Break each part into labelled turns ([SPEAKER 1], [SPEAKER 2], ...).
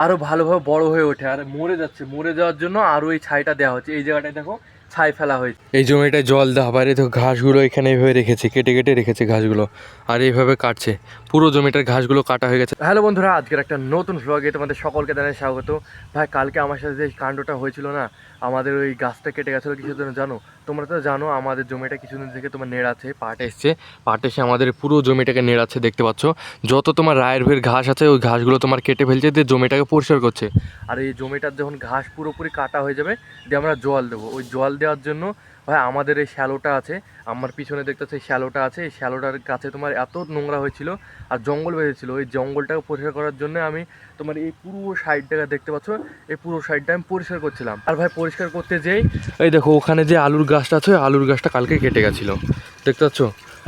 [SPEAKER 1] আরও ভালোভাবে বড় হয়ে ওঠে, আর মরে যাচ্ছে। মরে যাওয়ার জন্য আরও এই ছাইটা দেওয়া হচ্ছে। এই জায়গাটায় দেখো ছাই ফেলা হয়েছে। এই জমিটায় জল দেওয়া বাইরে তো ঘাসগুলো এখানে এইভাবে রেখেছে কেটে কেটে রেখেছে ঘাসগুলো আর এইভাবে কাটছে। পুরো জমিটার ঘাসগুলো কাটা হয়ে গেছে। হ্যালো বন্ধুরা আজকের একটা নতুন ভ্লগে তোমাদের সকলকে জানাই স্বাগত। ভাই কালকে আমার সাথে যে কাণ্ডটা হয়েছিল না আমাদের ওই গাছটা কেটে গেছিল কিছু জন্য জানো? তোমরা তো জানো আমাদের জমিটা কিছুদিন থেকে তোমার নেড়াচ্ছে পাট এসছে। পাট এসে আমাদের পুরো জমিটাকে নেড়াচ্ছে দেখতে পাচ্ছ? যত তোমার রায়ের ভের ঘাস আছে ওই ঘাসগুলো তোমার কেটে ফেলছে দিয়ে জমিটাকে পরিষ্কার করছে। আর এই জমিটার যখন ঘাস পুরোপুরি কাটা হয়ে যাবে দিয়ে আমরা জল দেবো। ওই জল দেওয়ার জন্য। ভাই, আমাদের এই শ্যালোটা আছে, আমার পিছনে দেখতেছে এই শ্যালোটা আছে, এই শ্যালোটার কাছে তোমার এত নোংরা হয়েছিল আর জঙ্গল বেঁধেছিল। ওই জঙ্গলটাকে পরিষ্কার করার জন্য আমি তোমার এই পুরো সাইডটাকে দেখতে পাচ্ছ, এই পুরো সাইডটা আমি পরিষ্কার করছিলাম। আর ভাই, পরিষ্কার করতে যেই, এই দেখো, ওখানে যে আলুর গাছটা আছে আলুর গাছটা কালকে কেটে গেছিল। দেখতে পাচ্ছ?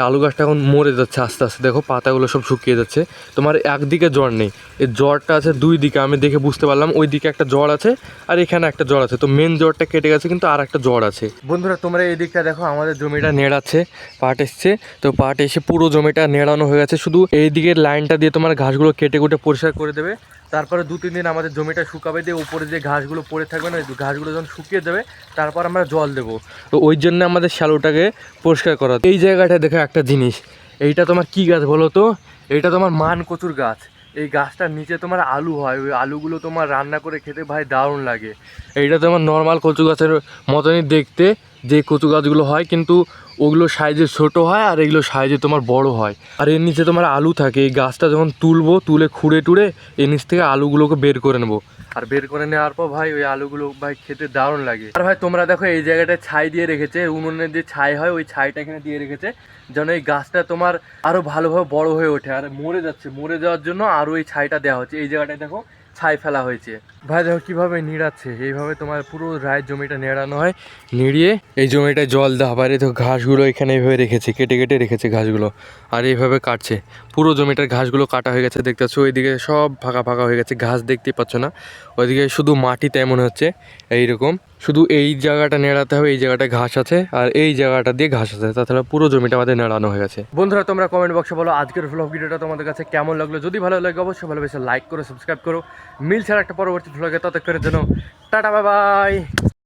[SPEAKER 1] আলু গাছটা এখন মরে যাচ্ছে আস্তে আস্তে। দেখো পাতাগুলো সব শুকিয়ে যাচ্ছে। তোমার একদিকে জ্বর নেই। এই জ্বরটা আছে দুই দিকে, আমি দেখে বুঝতে পারলাম। ওই দিকে একটা জ্বর আছে আর এখানে একটা জ্বর আছে। তো মেন জ্বরটা কেটে গেছে, কিন্তু আর একটা জ্বর আছে। বন্ধুরা, তোমরা এই দিকটা দেখো, আমাদের জমিটা নেড়াচ্ছে, পাট এসছে। তো পাট এসে পুরো জমিটা নেড়ানো হয়ে গেছে। শুধু এই দিকের লাইনটা দিয়ে তোমার ঘাসগুলো কেটে কুটে পরিষ্কার করে দেবে। তারপরে দু তিন দিন আমাদের জমিটা শুকাবে দিয়ে উপরে যে ঘাসগুলো পড়ে থাকবে না ঘাসগুলো যখন শুকিয়ে দেবে, তারপর আমরা জল দেবো। তো ওই জন্য আমাদের শ্যালোটাকে পরিষ্কার করা। এই জায়গাটা দেখো একটা জিনিস, এইটা তোমার কি গাছ বলো তো? এইটা তোমার মান কচুর গাছ। এই গাছটার নিচে তোমার আলু হয়, ওই আলুগুলো তোমার রান্না করে খেতে ভাই দারুণ লাগে। এইটা তোমার নর্মাল কচু গাছের মতনই দেখতে, যে কচু গাছগুলো হয়, কিন্তু ওগুলো সাইজে ছোট হয় আর এগুলো সাইজে তোমার বড় হয়। আর এর নিচে তোমার আলু থাকে, এই গাছটা যখন তুলবো, তুলে খুঁড়ে টুড়ে, এর নিচ থেকে আলুগুলোকে বের করে নেব। আর বের করে নেওয়ার পর ভাই, ওই আলুগুলো ভাই খেতে দারুণ লাগে। আর ভাই, তোমরা দেখো এই জায়গাটায় ছাই দিয়ে রেখেছে উনুনের যে ছাই হয়, ওই ছাইটা এখানে দিয়ে রেখেছে, যেন এই গাছটা তোমার আরও ভালোভাবে বড় হয়ে ওঠে। আর মরে যাচ্ছে, মরে যাওয়ার জন্য আরও এই ছাইটা দেওয়া হচ্ছে। এই জায়গাটায় দেখো ছাই ফেলা হয়েছে। ভাই, দেখো কীভাবে নিড়াচ্ছে। এইভাবে তোমার পুরো রায়ের জমিটা নেড়ানো হয়, নিড়িয়ে এই জমিটা জল দেওয়া বাইরে তো ঘাসগুলো এখানে এইভাবে রেখেছে, কেটে কেটে রেখেছে ঘাসগুলো। আর এইভাবে কাটছে। পুরো জমিটার ঘাসগুলো কাটা হয়ে গেছে, দেখতে পাচ্ছ। ওইদিকে সব ফাঁকা ফাঁকা হয়ে গেছে, ঘাস দেখতেই পাচ্ছ না। ওইদিকে শুধু মাটিতে এমন হচ্ছে, এইরকম। শুধু এই জায়গাটা নেড়াতে হবে, এই জায়গাটায় ঘাস আছে, আর এই জায়গাটা দিয়ে ঘাস আছে, তাছাড়া পুরো জমিটা আমাদের নেড়ানো হয়ে গেছে। বন্ধুরা, তোমরা কমেন্ট বক্সে বলো আজকের ভ্লগ ভিডিওটা তোমাদের কাছে কেমন লাগল? যদি ভালো লাগে, অবশ্যই ভালোবেসে লাইক করো সাবস্ক্রাইব করো। মিল ছাড়া একটা পরবর্তী ভ্লগে তত করে যেন টাটা বাই বাই